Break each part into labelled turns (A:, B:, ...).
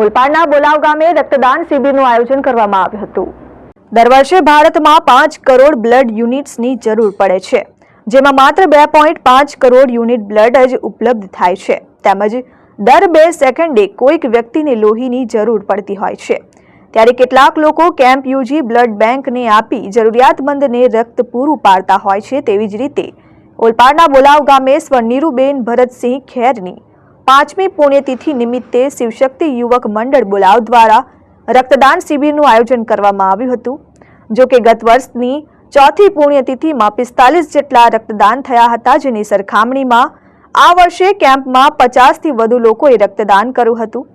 A: ઓલપાડના બોલાવ ગામે રક્તદાન શિબિરનું આયોજન કરવામાં આવ્યું હતું. દર વર્ષે ભારતમાં પાંચ કરોડ બ્લડ યુનિટ્સની જરૂર પડે છે, જેમાં માત્ર બે પોઈન્ટ પાંચ કરોડ યુનિટ બ્લડ જ ઉપલબ્ધ થાય છે. તેમજ દર બે સેકન્ડે કોઈક વ્યક્તિને લોહીની જરૂર પડતી હોય છે. ત્યારે કેટલાક લોકો કેમ્પ યુજી બ્લડ બેંકને આપી જરૂરિયાતમંદને રક્ત પૂરું પાડતા હોય છે તેવી જ રીતે ઓલપાડના બોલાવ ગામે સ્વ નીરુબેન ભરતસિંહ ખેરની પાંચમી પુણ્યતિથિ નિમિત્તે શિવશક્તિ યુવક મંડળ બોલાવ દ્વારા રક્તદાન શિબિરનું આયોજન કરવામાં આવ્યું હતું. જો કે ગત વર્ષની ચોથી પુણ્યતિથિમાં પિસ્તાલીસ જેટલા રક્તદાન થયા હતા, જેની સરખામણીમાં આ વર્ષે કેમ્પમાં પચાસથી વધુ લોકોએ રક્તદાન કર્યું હતું.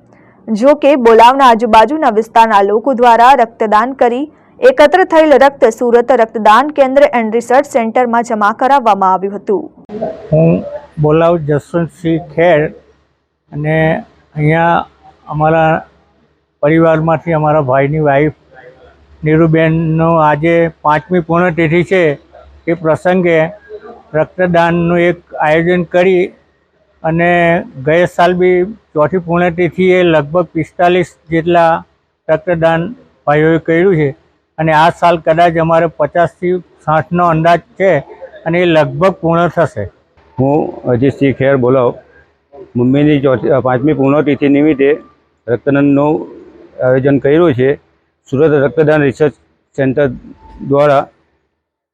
A: જો કે બોલાવના આજુબાજુના વિસ્તારના લોકો દ્વારા રક્તદાન કરી એકત્ર થયેલ રક્ત સુરત રક્તદાન કેન્દ્ર એન્ડ રિસર્ચ સેન્ટરમાં જમા કરાવવામાં આવ્યું હતું.
B: હું બોલાવ જસવંતસિંહ ખેર અને અહીંયા અમારા પરિવારમાંથી અમારા ભાઈની વાઈફ નીરુબેનનો આજે પાંચમી પૂર્ણતિથિ છે. એ પ્રસંગે રક્તદાનનું એક આયોજન કરી અને ગયા સાલ બી ચોથી પૂર્ણતિથિએ લગભગ પિસ્તાલીસ જેટલા રક્તદાન ભાઈઓએ કર્યું છે. અને આ સાલ કદાચ અમારે પચાસથી સાઠનો અંદાજ છે અને એ લગભગ પૂર્ણ થશે.
C: હું અજીતસિંહ ખેર બોલાવ. મુંબઈની ચોથી પાંચમી પૂર્ણતિથિ નિમિત્તે રક્તદાનનું આયોજન કર્યું છે. સુરત રક્તદાન રિસર્ચ સેન્ટર દ્વારા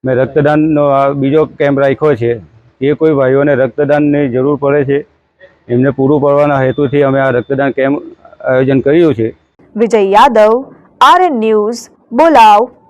C: મેં રક્તદાનનો આ બીજો કેમ્પ રાખ્યો છે. એ કોઈ ભાઈઓને રક્તદાનની જરૂર પડે છે, એમને પૂરું પાડવાના હેતુથી અમે આ રક્તદાન કેમ્પ આયોજન કર્યું છે.
A: વિજય યાદવ આર ન્યૂઝ, બોલાવ.